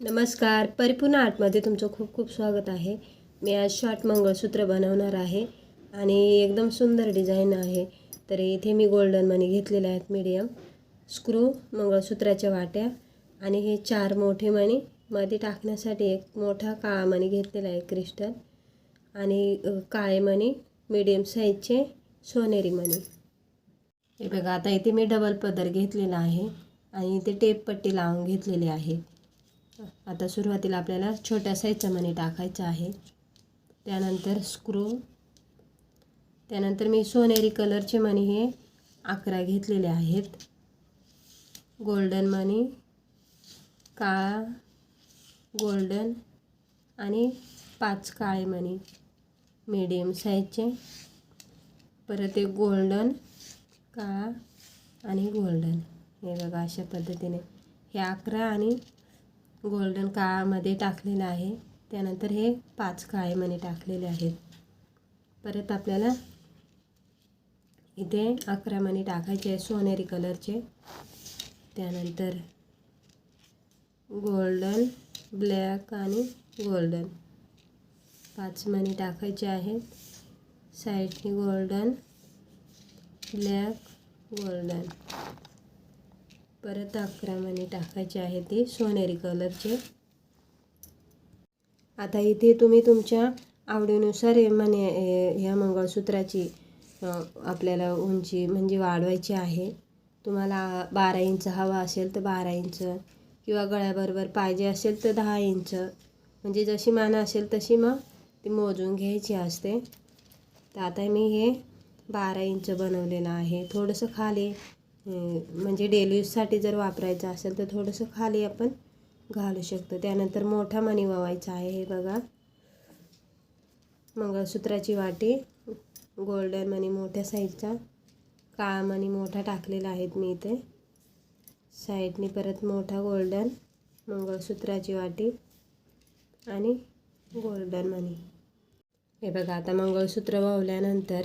नमस्कार. परिपूर्ण आर्टमध्ये तुमचं खूप खूप स्वागत आहे. मी आज शॉर्ट मंगळसूत्र बनवणार आहे आणि एकदम सुंदर डिझाईन आहे. तर इथे मी गोल्डन मनी घेतलेले आहेत मीडियम स्क्रू मंगळसूत्राच्या वाट्या आणि हे चार मोठे मणी मध्ये टाकण्यासाठी एक मोठा काळा मणी घेतलेला आहे क्रिस्टल आणि काळे मणी मीडियम साईजचे सोनेरी मणी. हे बघा आता इथे मी डबल पदर घेतलेला आहे आणि इथे टेप पट्टी लावून घेतलेली आहे. आता सुरुवातीला आपल्याला छोट्या साईजचा मणी टाकायचा आहे. त्यानंतर स्क्रू त्यानंतर मी सोनेरी कलरचे मणी हे अकरा घेतलेले आहेत. गोल्डन मणी काळा गोल्डन आणि पाच काळे मणी. मीडियम साईजचे परत एक गोल्डन काळा आणि गोल्डन हे बघा अशा पद्धतीने. हे अकरा आणि गोल्डन काळामध्ये टाकलेलं आहे. त्यानंतर हे पाच काळे मणी टाकलेले आहेत. परत आपल्याला इथे अकरा मणी टाकायचे आहे सोनेरी कलरचे. त्यानंतर गोल्डन ब्लॅक आणि गोल्डन पाच मणी टाकायचे आहेत. साईडनी गोल्डन ब्लॅक गोल्डन परत अकरा टाकायचे आहे ते सोनेरी कलरचे. आता इथे तुम्ही तुमच्या आवडीनुसार हे ह्या मंगळसूत्राची आपल्याला उंची म्हणजे वाढवायची आहे. तुम्हाला बारा इंच हवा असेल तर बारा इंच किंवा गळ्याबरोबर पाहिजे असेल तर दहा इंच. म्हणजे जशी मान असेल तशी मग ती मोजून घ्यायची असते. तर आता मी हे बारा इंच बनवलेलं आहे. थोडंसं खाली म्हणजे डेली यूजसाठी जर वापरायचं असेल तर थोडंसं खाली आपण घालू शकतो. त्यानंतर मोठा मणी वावायचा आहे हे बघा. मंगळसूत्राची वाटी गोल्डन मणी मोठ्या साईजचा काळा मणी मोठा टाकलेला आहेत मी इथे. साईडने परत मोठा गोल्डन मंगळसूत्राची वाटी आणि गोल्डन मणी. हे बघा आता मंगळसूत्र वावल्यानंतर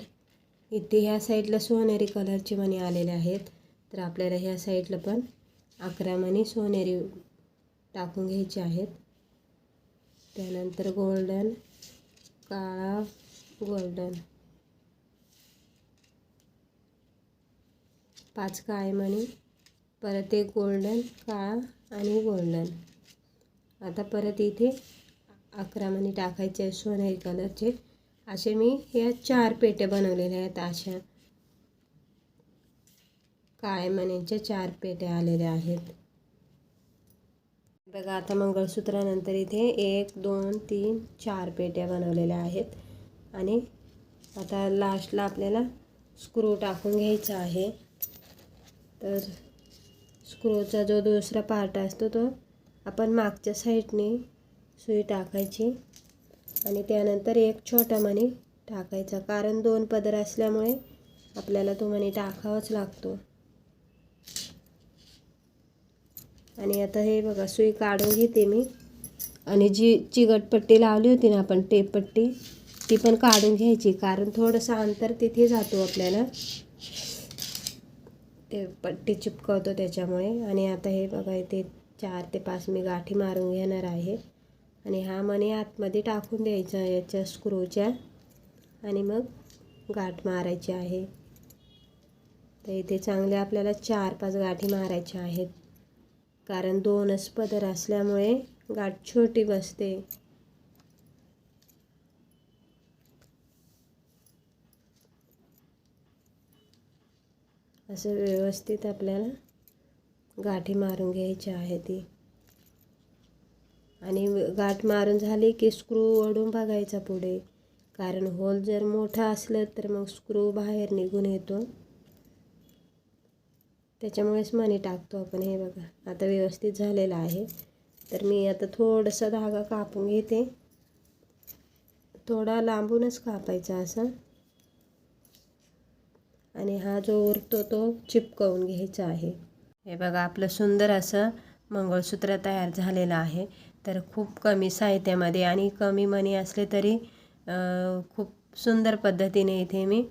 इथे ह्या साईडला सोनेरी कलरचे मणी आलेले आहेत. तर आपल्याला ह्या साईडला पण अकरा मणी सोनेरी टाकून घ्यायचे आहेत. त्यानंतर गोल्डन काळा गोल्डन पाच काळे मणी परत एक गोल्डन काळा आणि गोल्डन आता परत इथे अकरा मणी टाकायचे सोनेरी कलरचे असे मी ह्या चार पेट्या बनवलेल्या आहेत अशा. काळ्या मण्यांच्या चार पेट्या आलेल्या आहेत. बघा आता मंगळसूत्रानंतर इथे एक दोन तीन चार पेट्या बनवलेल्या आहेत. आणि आता लास्टला आपल्याला स्क्रू टाकून घ्यायचा आहे. तर स्क्रूचा जो दुसरा पार्ट असतो तो आपण मागच्या साईडने सुई टाकायची आणि त्यानंतर एक छोटा मणी टाकायचा. कारण दोन पदर असल्यामुळे आपल्याला तो मणी टाकावाच लागतो. आणि आता हे बघा सुई काढून घेते मी. आणि जी चिगटपट्टी लावली होती ना आपण टेपपट्टी ती पण काढून घ्यायची. कारण थोडंसं अंतर तिथे जातो आपल्याला. ते पट्टी चिपकवतो त्याच्यामुळे. आणि आता हे बघा इथे चार ते पाच मी गाठी मारून घेणार आहे. आणि हा मणी आतमध्ये टाकून द्यायचा याच्या स्क्रूच्या आणि मग गाठ मारायची आहे. तर इथे चांगले आपल्याला चार पाच गाठी मारायच्या आहेत. कारण दोनच पदर असल्यामुळे गाठ छोटी बसते. असं व्यवस्थित आपल्याला गाठी मारून घ्यायची आहे ती. आणि गाठ मारून झाली की स्क्रू ओढून बघायचा पुढे. कारण होल जर मोठा असलं तर मग स्क्रू बाहेर निघून येतो. त्याच्यामुळेच मणी टाकतो आपण. हे बघा आता व्यवस्थित झालेलं आहे. तर मी आता थोडंसं धागा कापून घेते. थोडा लांबूनच कापायचा असं. आणि हा जो उरतो तो चिपकवून घ्यायचा आहे. हे बघा आपलं सुंदर असं मंगळसूत्र तयार झालेलं आहे. तर खूप कमी साहित्यामध्ये आणि कमी मणी असले तरी खूप सुंदर पद्धतीने इथे मी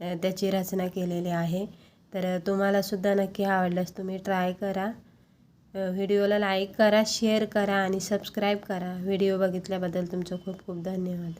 त्याची रचना केलेली आहे. तर तुम्हालासुद्धा नक्की आवडल्यास तुम्ही ट्राय करा. व्हिडिओला लाईक करा शेअर करा आणि सबस्क्राईब करा. व्हिडिओ बघितल्याबद्दल तुमचं खूप खूप धन्यवाद.